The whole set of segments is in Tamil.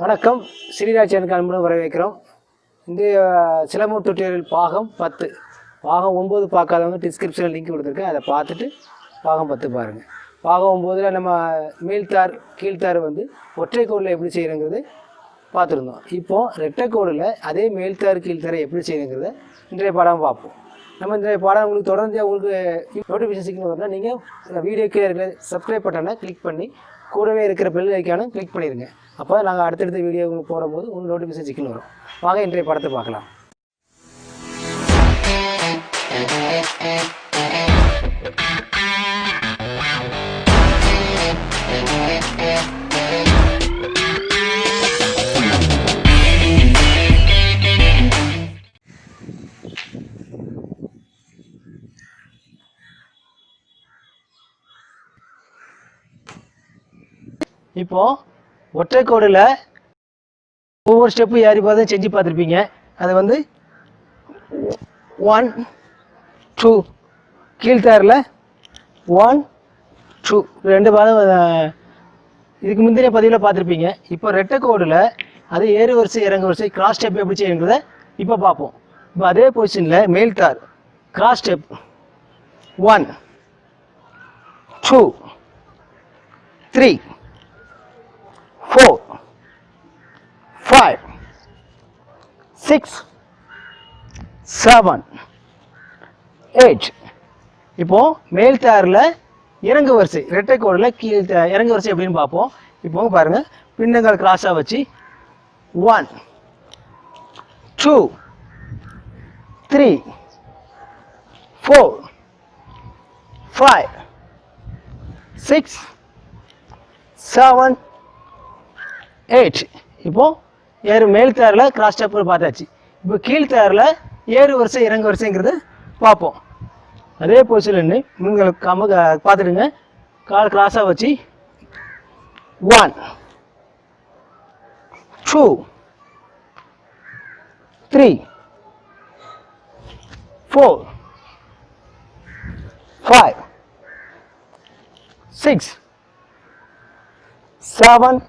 வணக்கம். ஸ்ரீராஜ் எனக்கு அன்புடன் வரவேற்கிறோம். இந்த சிலம்பு டுட்டோரியல் பாகம் பத்து. பாகம் ஒம்பது பார்க்காதவங்க டிஸ்கிரிப்ஷனில் லிங்க் கொடுத்துருக்கேன் அதை பார்த்துட்டு பாகம் பத்து பாருங்கள் பாகம் ஒம்போதில் நம்ம மேல்தார் கீழ்த்தார் வந்து ஒற்றை கோடில் எப்படி செய்யணுங்கிறது பார்த்துருந்தோம். இப்போது ரெட்டை கோடில் அதே மேல்தார் கீழ்த்தாரை எப்படி செய்யணுங்கிறத இன்றைய பாடம் பார்ப்போம். நம்ம இந்த பாடம் உங்களுக்கு தொடர்ந்து உங்களுக்கு நோட்டிஃபிகேஷன் சிக்னல் வரலாம் நீங்கள் வீடியோ கீழே இருக்கிற சப்ஸ்கிரைப் பட்டனை கிளிக் பண்ணி கூடவே இருக்கிற பெல் ஐக்கானும் கிளிக் பண்ணிடுங்க அப்போ நாங்கள் அடுத்தடுத்த வீடியோ உங்களுக்கு போடும்போது உங்களுக்கு நோட்டிஃபிகேஷன் சிக்கல் வரும். வாங்க இன்றைய படத்தை பார்க்கலாம். இப்போ ஒற்றை கோடில் ஒவ்வொரு ஸ்டெப்பும் ஏறி பார்த்து செஞ்சு பார்த்துருப்பீங்க. அது வந்து ஒன் டூ கீழ்த்தாரில் ஒன் டூ ரெண்டு பாதம் இதுக்கு முந்தைய பதிவில் பார்த்துருப்பீங்க. இப்போ ரெட்டை கோடில் அது ஏறு வரிசை இறங்கு வரிசை கிராஸ் ஸ்டெப் எப்படி செய்யுங்கிறத இப்போ பார்ப்போம். இப்போ அதே பொசிஷனில் மேல்தார் cross step one two three four, five, six, seven, eight. இப்போ மேல் தாரில் இறங்கு வரிசை ரெட்டை கோடில் கீழ் தா- இறங்கு வரிசை அப்படின்னு பார்ப்போம் இப்போ பாருங்கள் பின்னங்கள் கிராஸாக வச்சு one two three four five six seven eight இப்போ ஏறு மேல் தாரில் கிராஸ் ஸ்டெப் பார்த்தாச்சு. இப்போ கீழ் தாரில் ஏறு வரிசை இறங்கு வரிசைங்கிறது பார்ப்போம். அதே பொசிஷன் முன்கள் கம பார்த்துடுங்க. கால் கிராஸாக வச்சு. One two three four five six seven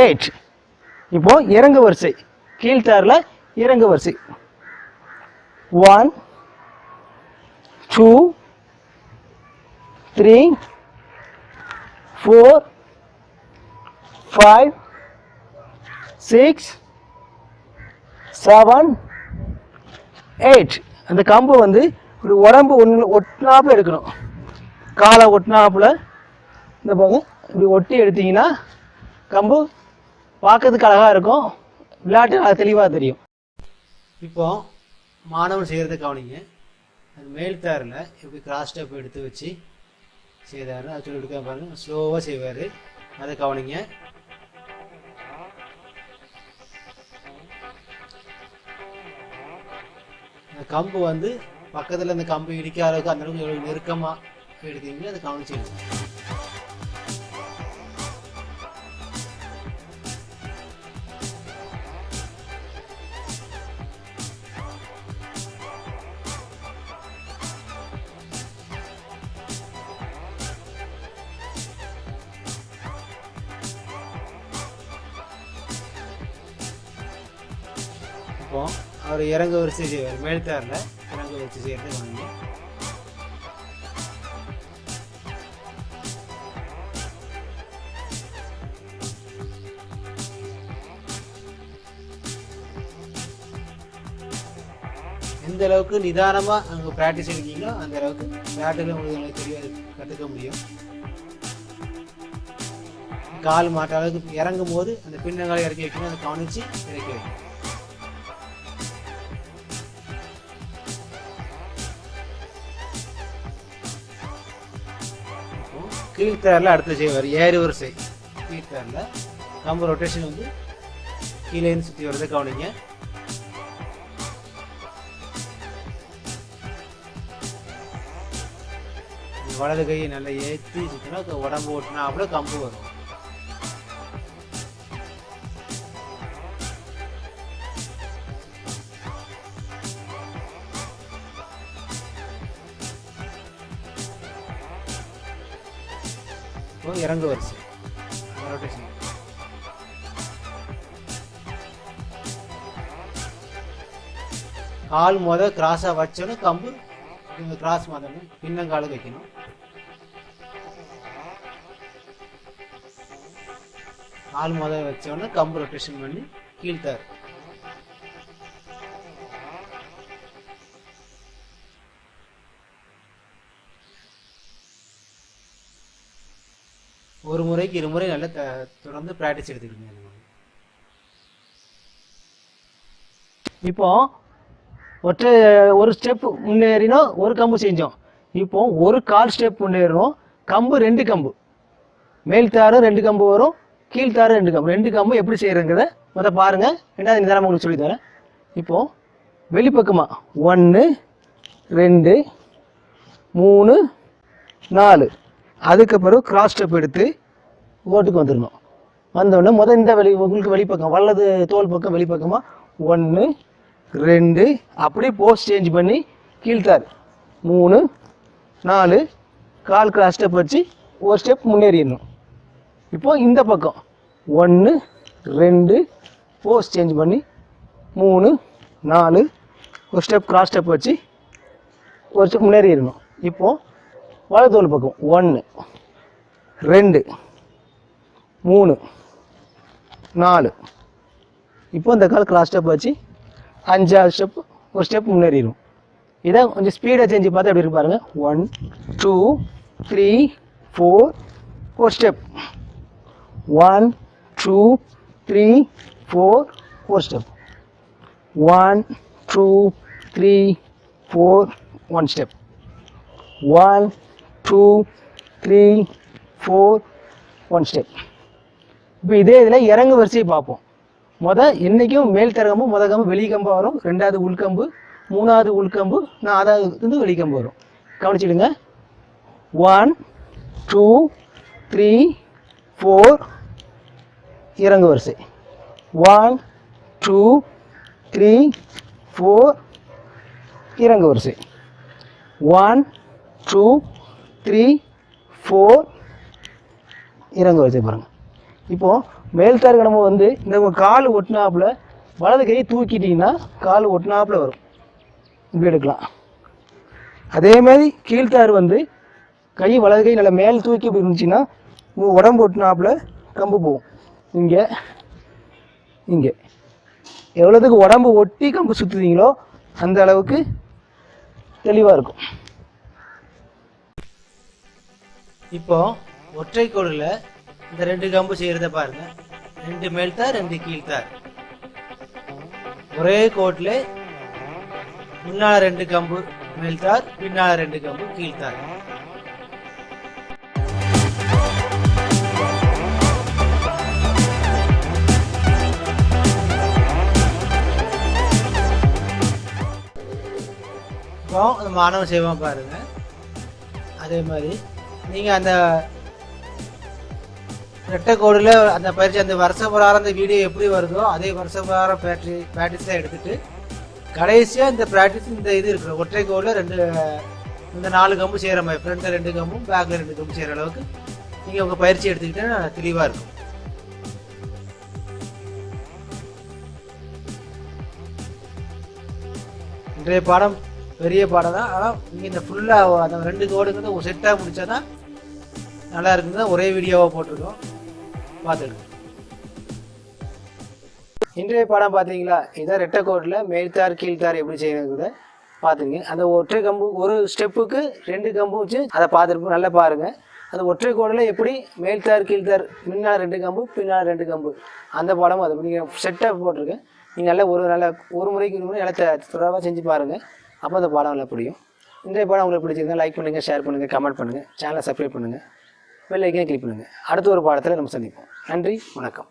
eight இப்போ இறங்கு வரிசை. கீழ்த்தாரில் இறங்கு வரிசை. One two three four five six seven eight அந்த கம்பு வந்து இப்படி உடம்பு ஒன்று ஒட்டினாப்புல எடுக்கணும். காலை ஒட்டினாப்புல இந்த பக்கம் இப்படி ஒட்டி எடுத்தீங்கன்னா கம்பு பார்க்கறதுக்கு அழகாக இருக்கும். விளையாட்டு நல்லா தெளிவாக தெரியும். இப்போ மாணவன் செய்கிறத கவனிங்க. அது மேல் தாரில் இப்படி கிராஸ் ஸ்டெப் எடுத்து வச்சு செய்தாரு அது சொல்லி எடுக்க பாருங்க. ஸ்லோவாக செய்வார். அதை கவனிங்க. அந்த கம்பு வந்து பக்கத்தில் அந்த கம்பு இடிக்காத அளவுக்கு அந்த அளவுக்கு நெருக்கமாக எடுத்தீங்கன்னா அதை கவனிச்சிடுங்க இப்போ அவர் இறங்க வரிசை செய்வார். மேல்தாரில் இறங்க வரிசை செய்கிறது வாங்கி எந்த அளவுக்கு நிதானமாக அங்கே ப்ராக்டிஸ் எடுக்கீங்களோ அந்த அளவுக்கு விளையாட்டுகளும் உங்களுக்கு தெரியாது கற்றுக்க முடியும். கால் மாற்ற அளவுக்கு இறங்கும் போது அந்த பின்னங்காலை இறக்கி வைக்கணும் அதை கவனித்து இறக்கி வைக்கணும். கீழ்த்தாரில் அடுத்து செய்வார். ஏறு வரிசை. கீழ்த்தாரில் கம்பு ரொட்டேஷன் வந்து கீழேருந்து சுற்றி வர்றதை கவனிங்க. வலது கையை நல்லா ஏற்றி சுற்றினா உடம்பு ஓட்டினா அப்படியே கம்பு வரும். ஸோ இறங்கு வரிசை ரொட்டேஷன் கால் முத கிராஸாக வச்சோன்னு கம்பு இந்த கிராஸ் மாதிரி பின்னங்காலுக்கு வைக்கணும். கால் முத வச்சோன்னே கம்பு ரொட்டேஷன் பண்ணி கீழ்த்தாரு ஒரு முறைக்கு இரு முறை நல்லா த- தொடர்ந்து ப்ராக்டிஸ் எடுத்துக்கிட்டு இப்போ ஒற்றை ஒரு ஸ்டெப் முன்னேறினோம் ஒரு கம்பு செஞ்சோம். இப்போ ஒரு கால் ஸ்டெப் முன்னேறணும் கம்பு ரெண்டு கம்பு. மேல் தாரு ரெண்டு கம்பு வரும் கீழ் தாரு ரெண்டு கம்பு. ரெண்டு கம்பு எப்படி செய்கிறங்கிறத முத பாருங்க. ரெண்டாவது நிதானம் உங்களுக்கு சொல்லித்தரேன் இப்போ வெளிப்பக்கமாக ஒன்று ரெண்டு மூணு நாலு. அதுக்கு பிறகு கிராஸ் ஸ்டெப் எடுத்து ஓட்டுக்கு வந்துடணும் வந்தோடனே முதல் இந்த வெளி உங்களுக்கு வெளிப்பக்கம் வலது தோல் பக்கம் வெளிப்பக்கமாக ஒன்று ரெண்டு அப்படியே போஸ்ட் சேஞ்ச் பண்ணி கீழ்த்தார் மூணு நாலு கால் கிராஸ் ஸ்டெப் வச்சு ஒரு ஸ்டெப் முன்னேறிடணும். இப்போ இந்த பக்கம். ஒன்று ரெண்டு போஸ்ட் சேஞ்ச் பண்ணி மூணு நாலு ஒரு ஸ்டெப் கிராஸ் ஸ்டெப் வச்சு ஒரு ஸ்டெப் முன்னேறிடணும். இப்போது வலது தோல் பக்கம். ஒன்று ரெண்டு மூணு நாலு. இப்போ இந்த கால் கிராஸ் ஸ்டெப் வச்சு அஞ்சாறு ஸ்டெப் ஒரு ஸ்டெப் முன்னேறிடும் இதை கொஞ்சம் ஸ்பீடாக செஞ்சு பார்த்தா எப்படி இருக்கு ஒன் டூ த்ரீ ஃபோர் ஒரு step one two three four ஒரு step one two three four one step one two three four one step இப்போ இதே இதில் இறங்கு வரிசையை பார்ப்போம். மொதல் என்றைக்கும் மேல் தரகமும் முத கம்பு வெளிக்கம்பு வரும். ரெண்டாவது உள்கம்பு மூணாவது உள்கம்பு நாலாவது வெளிக்கம்பு வரும். கவனிச்சிடுங்க ஒன் டூ த்ரீ ஃபோர் இறங்கு வரிசை. ஒன் டூ த்ரீ ஃபோர் இறங்கு வரிசை. ஒன் டூ த்ரீ ஃபோர் இறங்க வச்சு பாருங்கள் இப்போது மேல்தார் கடமை வந்து இந்த கால் ஒட்டினாப்புல வலது கையை தூக்கிட்டிங்கன்னா கால் ஒட்டினாப்புல வரும். இப்படி எடுக்கலாம். அதே மாதிரி கீழ்த்தார் வந்து கை வலது கை நல்லா மேல் தூக்கி இப்படி இருந்துச்சுன்னா உங்கள் உடம்பு ஒட்டினாப்பில் கம்பு போகும். இங்கே இங்கே. எவ்வளோதுக்கு உடம்பு ஒட்டி கம்பு சுற்றுதீங்களோ அந்த அளவுக்கு தெளிவாக இருக்கும். இப்போ ஒற்றை கோடுல இந்த ரெண்டு கம்பு செய்யறத பாருங்க. ரெண்டு மேல்தார் ரெண்டு கீழ்த்தார் ஒரே கோட்டில் முன்னால ரெண்டு கம்பு மேல்தார் பின்னால ரெண்டு கம்பு கீழ்த்தார் இப்போ அந்த மாணவன் செய்வான் பாருங்க. அதே மாதிரி நீங்கள் அந்த ரெட்டைக்கோடில் அந்த பயிற்சி அந்த வருஷ பிரகாரம் அந்த வீடியோ எப்படி வருதோ அதே வருஷ பிரகாரம் பேட்ரி ப்ராக்டிஸாக எடுத்துட்டு கடைசியாக இந்த ப்ராக்டிஸ் இந்த இது இருக்கிற ஒற்றை கோடில் ரெண்டு இந்த நாலு கம்பு செய்கிற மாதிரி ஃப்ரண்ட்டில் ரெண்டு கம்பும் பேக்கில் ரெண்டு கம்பு செய்கிற அளவுக்கு நீங்கள் உங்கள் பயிற்சி எடுத்துக்கிட்டா தெளிவாக இருக்கும். இன்றைய பாடம் பெரிய பாடம் தான் ஆனால் நீங்கள் இந்த ஃபுல்லாக அந்த ரெண்டு கோடுங்கிறது செட்டாக முடிச்சா தான் நல்லா இருக்குங்க ஒரே வீடியோவாக போட்டிருக்கோம். பார்த்துடுங்க இன்றைய பாடம் பார்த்தீங்களா? இதான் ரெட்டை கோட்டில் மேல்தார் கீழ்த்தார் எப்படி செய்யறது பார்த்துங்க. அந்த ஒற்றை கம்பு ஒரு ஸ்டெப்புக்கு ரெண்டு கம்பு வச்சு அதை பார்த்துருப்போம். நல்லா பாருங்கள் அந்த ஒற்றை கோடில் எப்படி மேல்தார் கீழ்த்தார் முன்னால் ரெண்டு கம்பு பின்னால் ரெண்டு கம்பு. அந்த பாடமும் அது நீங்கள் செட்டாக போட்டிருக்கேன் நீங்கள் நல்லா ஒரு நல்ல ஒரு முறைக்கு ஒரு முறை நல்லா தொடர்பாக செஞ்சு பாருங்கள் அப்போ அந்த பாடம் நல்லா பிடிக்கும் இன்றைய பாடம் உங்களுக்கு பிடிச்சிருந்தா லைக் பண்ணுங்கள் ஷேர் பண்ணுங்கள் கமெண்ட் பண்ணுங்கள் சேனலை சப்ஸ்கிரைப் பண்ணுங்கள் பெல் கிளிக் பண்ணுங்கள் அடுத்த ஒரு பாடத்தில் நம்ம சந்திப்போம். நன்றி வணக்கம்.